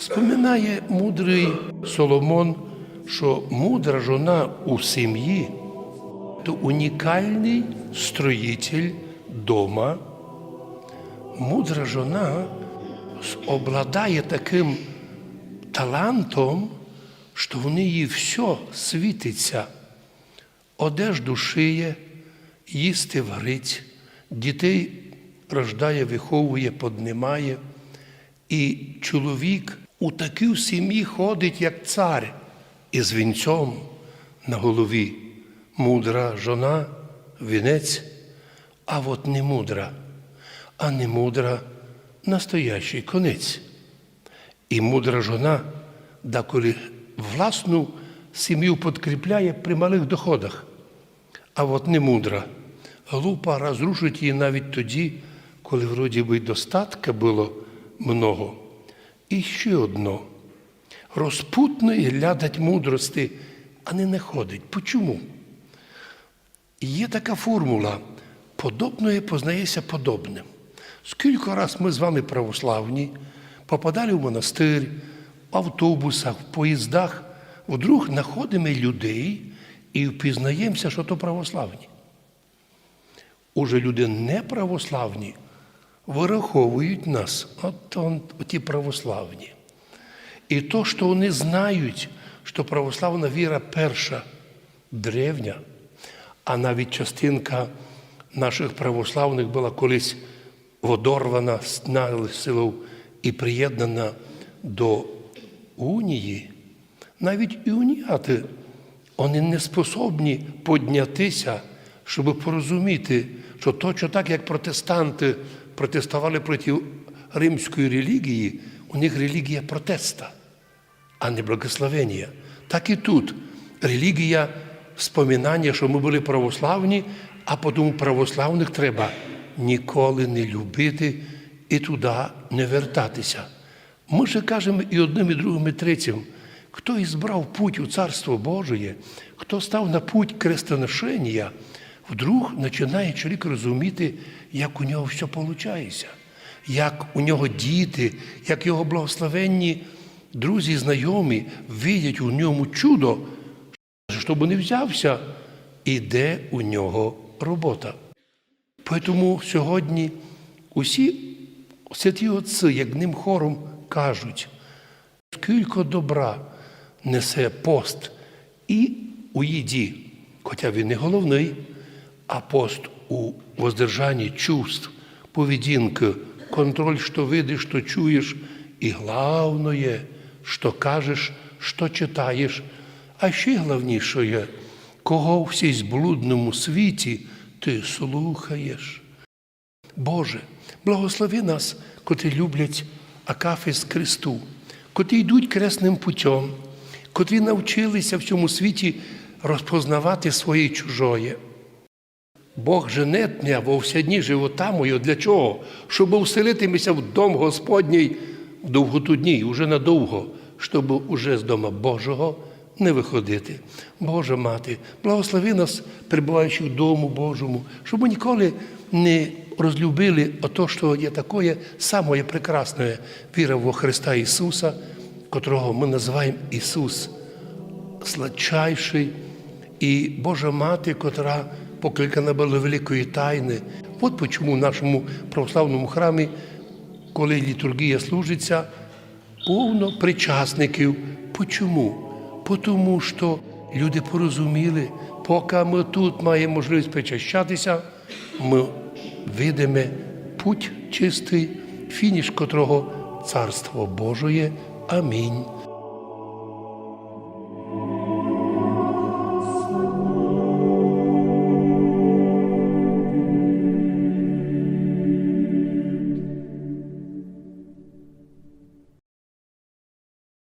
Споминає мудрий Соломон, що мудра жона у сім'ї то унікальний строїтель дома. Мудра жона обладає таким талантом, що в неї все світиться. Одежду шиє, їсти варить, дітей рождає, виховує, поднимає. І чоловік у такій сім'ї ходить, як цар, із вінцем на голові. Мудра жона, вінець, а от не мудра, а не мудра настоящий конець. І мудра жона, деколи власну сім'ю підкріпляє при малих доходах. А от не мудра. Глупа розрушить її навіть тоді, коли вроді би достатка було много. І ще одно. Розпутної глядать мудрости, а не находить. Почому? Є така формула подобне познається подобним. Скільки раз ми з вами православні попадали в монастир, в автобусах, в поїздах, вдруг знаходимо людей і впізнаємося, що то православні. Уже люди неправославні вираховують нас, от он, ті православні. І то, що вони знають, що православна віра перша, древня, а навіть частинка наших православних була колись водорвана силу і приєднана до унії, навіть і уніяти, вони не способні піднятися, щоб порозуміти, що точно так, як протестанти протестували проти римської релігії, у них релігія протеста, а не благословення. Так і тут релігія споминання, що ми були православні, а потім православних треба ніколи не любити і туди не вертатися. Ми же кажемо і одним, і другим, і третім, хто ізбрав путь у Царство Божє, хто став на путь крестоношення, вдруг починає чоловік розуміти, як у нього все виходить, як у нього діти, як його благословенні друзі, знайомі видять у ньому чудо, щоб не взявся, і де у нього робота. Тому сьогодні усі святі отці, як ним хором кажуть, скільки добра несе пост і у їді, хоча він не головний, а пост у воздержанні чувств, поведінки, контроль, що видиш, що чуєш, і головне, що кажеш, що читаєш, а ще головніше, кого в всій зблудному світі ти слухаєш. Боже, благослови нас, котрі люблять Акафіс Христу, котрі йдуть кресним путем, котрі навчилися в цьому світі розпознавати своє і Бог жене дня во всі дні живота мою. Для чого? Щоб вселитимося в дом Господній в довготу дні, уже надовго, щоб уже з дома Божого не виходити. Божа мати, благослови нас, перебуваючи в дому Божому, щоб ми ніколи не розлюбили ото, що є таке саме прекрасне віра во Христа Ісуса, котрого ми називаємо Ісус, сладчайший і Божа Мати, котра покликана була великої тайни. От чому в нашому православному храмі, коли літургія служиться, повно причасників. Почому? Тому що люди порозуміли, поки ми тут маємо можливість причащатися, ми видимо путь чистий, фініш котрого Царство Божоє. Амінь.